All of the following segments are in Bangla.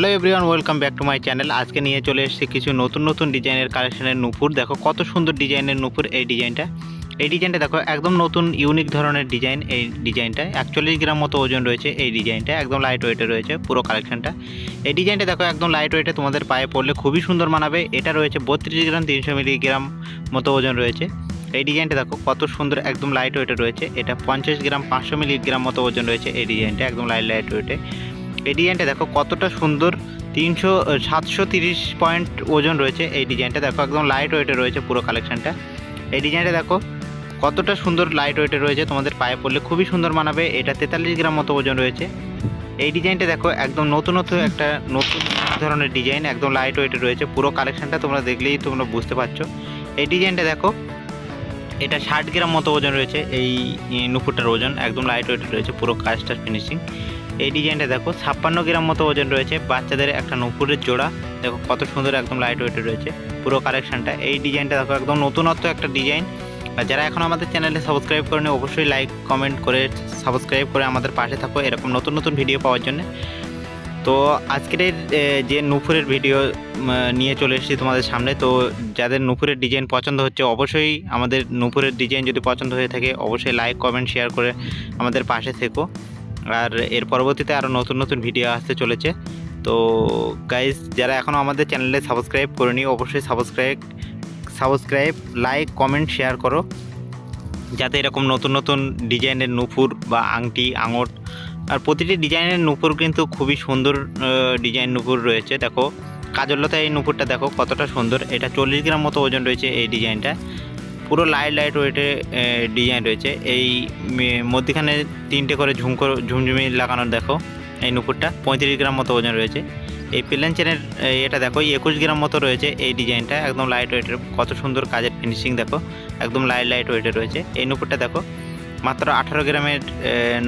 Hello everyone welcome back to my channel আজকে নিয়ে চলে এসেছি কিছু নতুন নতুন ডিজাইনের কালেকশনের নুপুর। দেখো কত সুন্দর ডিজাইনের নুপুর এই ডিজাইনটা। এই ডিজাইনটা দেখো, একদম নতুন ইউনিক ধরনের ডিজাইন এই ডিজাইনটা। একচল্লিশ গ্রাম মতো ওজন রয়েছে এই ডিজাইনটা, একদম লাইট ওয়েটে রয়েছে পুরো কালেকশনটা। এই ডিজাইনটা দেখো, একদম লাইট ওয়েটে তোমাদের পায়ে পড়লে খুবই সুন্দর মানাবে। এটা রয়েছে বত্রিশ গ্রাম, তিনশো মিলিগ্রাম মতো ওজন রয়েছে। এই ডিজাইনটা দেখো, কত সুন্দর, একদম লাইট ওয়েটে রয়েছে। এটা পঞ্চাশ গ্রাম, পাঁচশো মিলিগ্রাম মতো ওজন রয়েছে এই ডিজাইনটা, একদম লাইট লাইট ওয়েটে এই ডিজাইনটা দেখো কতটা সুন্দর। তিনশো সাতশো তিরিশ পয়েন্ট ওজন রয়েছে এই ডিজাইনটা। দেখো একদম লাইট ওয়েটে রয়েছে পুরো কালেকশনটা এই ডিজাইনটা দেখো কতটা সুন্দর লাইট ওয়েটে রয়েছে তোমাদের পায়ে পড়লে। খুবই সুন্দর মানাবে। এটা তেতাল্লিশ গ্রাম মতো ওজন রয়েছে। এই ডিজাইনটা দেখো একদম নতুনত্ব একটা নতুন ধরনের ডিজাইন। একদম লাইট ওয়েটে রয়েছে। পুরো কালেকশনটা তোমরা দেখলেই তোমরা বুঝতে পারছ। এই ডিজাইনটা দেখো এটা ষাট গ্রাম মতো ওজন রয়েছে, এই নুপুরটার ওজন, একদম লাইট ওয়েটে রয়েছে, পুরো কাজটার ফিনিশিং এই ডিজাইনটা দেখো, ছাপ্পান্ন গ্রাম মতো ওজন রয়েছে, বাচ্চাদের একটা নুপুরের জোড়া, দেখো কত সুন্দর একদম লাইট ওয়েটে রয়েছে, পুরো কালেকশনটা এই ডিজাইনটা দেখো, একদম নতুনত্ব একটা ডিজাইন আর যারা এখন আমাদের চ্যানেলে সাবস্ক্রাইব করেনি, অবশ্যই লাইক কমেন্ট করে সাবস্ক্রাইব করে আমাদের পাশে থাকো, এরকম নতুন নতুন ভিডিও পাওয়ার জন্য। তো আজকের যে নুপুরের ভিডিও নিয়ে চলে এসেছি তোমাদের সামনে। তো যাদের নুপুরের ডিজাইন পছন্দ হচ্ছে, অবশ্যই আমাদের নুপুরের ডিজাইন যদি পছন্দ হয়ে থাকে, অবশ্যই লাইক কমেন্ট শেয়ার করে আমাদের পাশে থেকো। আর এর পরবর্তীতে আরও নতুন নতুন ভিডিও আসতে চলেছে। তো গাইজ যারা এখনও আমাদের চ্যানেলে সাবস্ক্রাইব করেনি, অবশ্যই subscribe subscribe like comment share করো। যাতে এরকম নতুন নতুন ডিজাইনের নুপুর বা আংটি, আঙট, আর প্রতিটি ডিজাইনের নুপুর কিন্তু খুবই সুন্দর ডিজাইন নুপুর রয়েছে। দেখো কাজলতা, এই নুপুরটা দেখো কতটা সুন্দর। এটা চল্লিশ গ্রাম মতো ওজন রয়েছে এই ডিজাইনটা। পুরো লাইট লাইট ওয়েটে ডিজাইন রয়েছে। এই মধ্যিখানে তিনটে করে ঝুমকো ঝুমঝুমি লাগানো দেখো, এই নুপুরটা। পঁয়ত্রিশ গ্রাম মতো ওজন রয়েছে। এই প্লেন চেনের এটা দেখো একুশ গ্রাম মতো রয়েছে এই ডিজাইনটা। একদম লাইট ওয়েটের, কত সুন্দর কাজের ফিনিশিং দেখো। একদম লাইট লাইট ওয়েটে রয়েছে। এই নুপুরটা দেখো, মাত্র আঠারো গ্রামের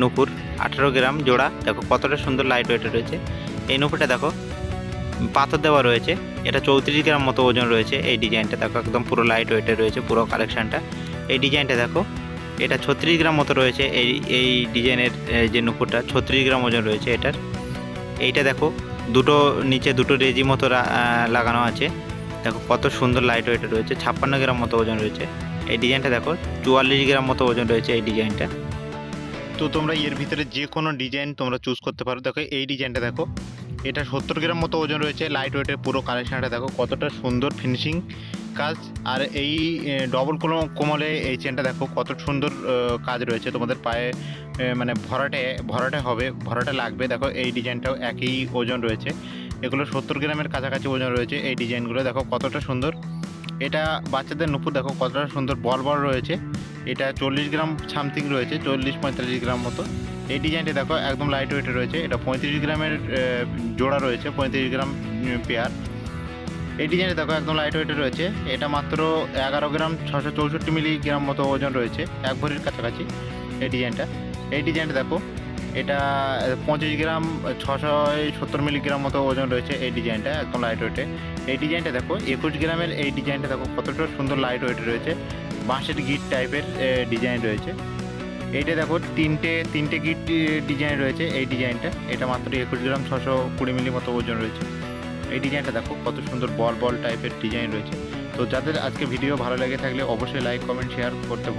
নুপুর। আঠারো গ্রাম জোড়া। দেখো কতটা সুন্দর লাইট ওয়েটে রয়েছে। এই নুপুরটা দেখো পাথর দেওয়া রয়েছে। এটা চৌত্রিশ গ্রাম মতো ওজন রয়েছে। এই ডিজাইনটা দেখো, একদম পুরো লাইট ওয়েটে রয়েছে, পুরো কালেকশনটা এই ডিজাইনটা দেখো, এটা ছত্রিশ গ্রাম মতো রয়েছে। এই এই ডিজাইনের যে নুপুরটা, ছত্রিশ গ্রাম ওজন রয়েছে এটার। এইটা দেখো, দুটো নিচে দুটো রেজি মতো লাগানো আছে। দেখো, কত সুন্দর লাইট ওয়েটে রয়েছে, ছাপ্পান্ন গ্রাম মতো ওজন রয়েছে। এই ডিজাইনটা দেখো, চুয়াল্লিশ গ্রাম মতো ওজন রয়েছে এই ডিজাইনটা। তো তোমরা এর ভিতরে যে কোনো ডিজাইন তোমরা চুজ করতে পারো। দেখো, এই ডিজাইনটা দেখো এটা সত্তর গ্রাম মতো ওজন রয়েছে লাইট ওয়েটের পুরো কালেকশনটা দেখো, কতটা সুন্দর ফিনিশিং কাজ। আর এই ডবল কোমলে এই চেনটা দেখো, কত সুন্দর কাজ রয়েছে। তোমাদের পায়ে মানে ভরাটে ভরাটে হবে, ভরাটে লাগবে। দেখো এই ডিজাইনটাও একই ওজন রয়েছে। এগুলো সত্তর গ্রামের কাছাকাছি ওজন রয়েছে এই ডিজাইনগুলো দেখো কতটা সুন্দর। এটা বাচ্চাদের নুপুর, দেখো কতটা সুন্দর, বল বল রয়েছে। এটা চল্লিশ গ্রাম সামথিং রয়েছে, চল্লিশ পঁয়তাল্লিশ গ্রাম মতো। এই ডিজাইনটা দেখো, একদম লাইট ওয়েটে রয়েছে। এটা পঁয়ত্রিশ গ্রামের জোড়া রয়েছে, পঁয়ত্রিশ গ্রাম পেয়ার এই ডিজাইনটা দেখো, একদম লাইট ওয়েটে রয়েছে। এটা মাত্র এগারো গ্রাম ছশো চৌষট্টি মিলিগ্রাম মতো ওজন রয়েছে, এক ভরির কাছাকাছি এই ডিজাইনটা। এই ডিজাইনটা দেখো, এটা পঁচিশ গ্রাম ছশো সত্তর মিলিগ্রাম মতো ওজন রয়েছে এই ডিজাইনটা, একদম লাইট ওয়েটে এই ডিজাইনটা দেখো, একুশ গ্রামের এই ডিজাইনটা দেখো, কতটা সুন্দর লাইট ওয়েট রয়েছে। বাঁশের গিট টাইপের ডিজাইন রয়েছে। এইটা দেখো, তিনটে তিনটে গিট ডিজাইন রয়েছে এই ডিজাইনটা এটা মাত্র একুশ গ্রাম, ছশো কুড়ি মিলি মতো ওজন রয়েছে। এই ডিজাইনটা দেখো, কত সুন্দর বল বল টাইপের ডিজাইন রয়েছে। তো যাদের আজকে ভিডিও ভালো লেগে থাকলে অবশ্যই লাইক কমেন্ট শেয়ার করতে